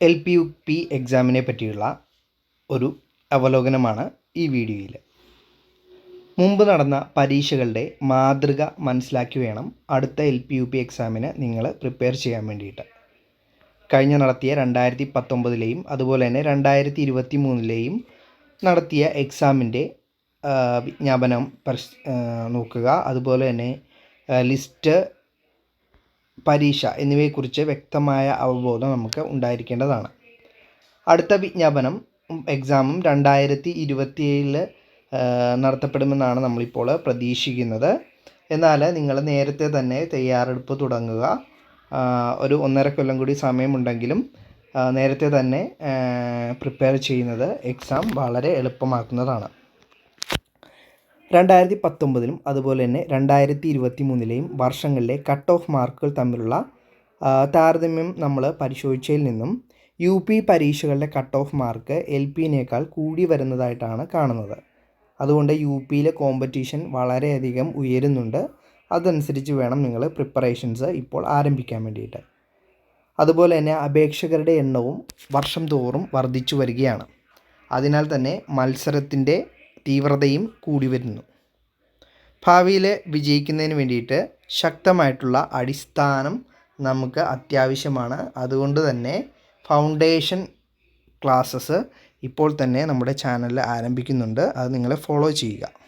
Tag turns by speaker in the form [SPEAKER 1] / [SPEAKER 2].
[SPEAKER 1] L P U P എക്സാമിനെ പറ്റിയുള്ള ഒരു അവലോകനമാണ് ഈ വീഡിയോയിൽ. മുമ്പ് നടന്ന പരീക്ഷകളുടെ മാതൃക മനസ്സിലാക്കി വേണം അടുത്ത എൽ പി യു പി എക്സാമിന് നിങ്ങൾ പ്രിപ്പയർ ചെയ്യാൻ വേണ്ടിയിട്ട്. കഴിഞ്ഞ നടത്തിയ രണ്ടായിരത്തി പത്തൊമ്പതിലെയും അതുപോലെ തന്നെ രണ്ടായിരത്തി ഇരുപത്തി മൂന്നിലെയും നടത്തിയ എക്സാമിന്റെ വിജ്ഞാപനം നോക്കുക. അതുപോലെ തന്നെ ലിസ്റ്റ് പരീക്ഷ എന്നിവയെക്കുറിച്ച് വ്യക്തമായ അവബോധം നമുക്ക് ഉണ്ടായിരിക്കേണ്ടതാണ്. അടുത്ത വിജ്ഞാപനം എക്സാമും രണ്ടായിരത്തി ഇരുപത്തിയേഴിൽ നടത്തപ്പെടുമെന്നാണ് നമ്മളിപ്പോൾ പ്രതീക്ഷിക്കുന്നത്. എന്നാൽ നിങ്ങൾ നേരത്തെ തന്നെ തയ്യാറെടുപ്പ് തുടങ്ങുക. ഒരു ഒന്നര കൊല്ലം കൂടി സമയമുണ്ടെങ്കിലും നേരത്തെ തന്നെ പ്രിപ്പയർ ചെയ്യുന്നത് എക്സാം വളരെ എളുപ്പമാക്കുന്നതാണ്. രണ്ടായിരത്തി പത്തൊമ്പതിലും അതുപോലെ തന്നെ രണ്ടായിരത്തി ഇരുപത്തി മൂന്നിലെയും വർഷങ്ങളിലെ കട്ട് ഓഫ് മാർക്കുകൾ തമ്മിലുള്ള താരതമ്യം നമ്മൾ പരിശോധിച്ചതിൽ നിന്നും യു പി പരീക്ഷകളുടെ കട്ട് ഓഫ് മാർക്ക് എൽ പിനേക്കാൾ കൂടി വരുന്നതായിട്ടാണ് കാണുന്നത്. അതുകൊണ്ട് യു പിയിലെ കോമ്പറ്റീഷൻ വളരെയധികം ഉയരുന്നുണ്ട്. അതനുസരിച്ച് വേണം നിങ്ങൾ പ്രിപ്പറേഷൻസ് ഇപ്പോൾ ആരംഭിക്കാൻ വേണ്ടിയിട്ട്. അതുപോലെ തന്നെ അപേക്ഷകരുടെ എണ്ണവും വർഷം തോറും വർദ്ധിച്ചു വരികയാണ്. അതിനാൽ തന്നെ മത്സരത്തിന്റെ തീവ്രതയും കൂടി വരുന്നു. ഭാവിയിൽ വിജയിക്കുന്നതിന് വേണ്ടിയിട്ട് ശക്തമായിട്ടുള്ള അടിസ്ഥാനം നമുക്ക് അത്യാവശ്യമാണ്. അതുകൊണ്ട് തന്നെ ഫൗണ്ടേഷൻ ക്ലാസ്സസ് ഇപ്പോൾ തന്നെ നമ്മുടെ ചാനലിൽ ആരംഭിക്കുന്നുണ്ട്. അത് നിങ്ങൾ ഫോളോ ചെയ്യുക.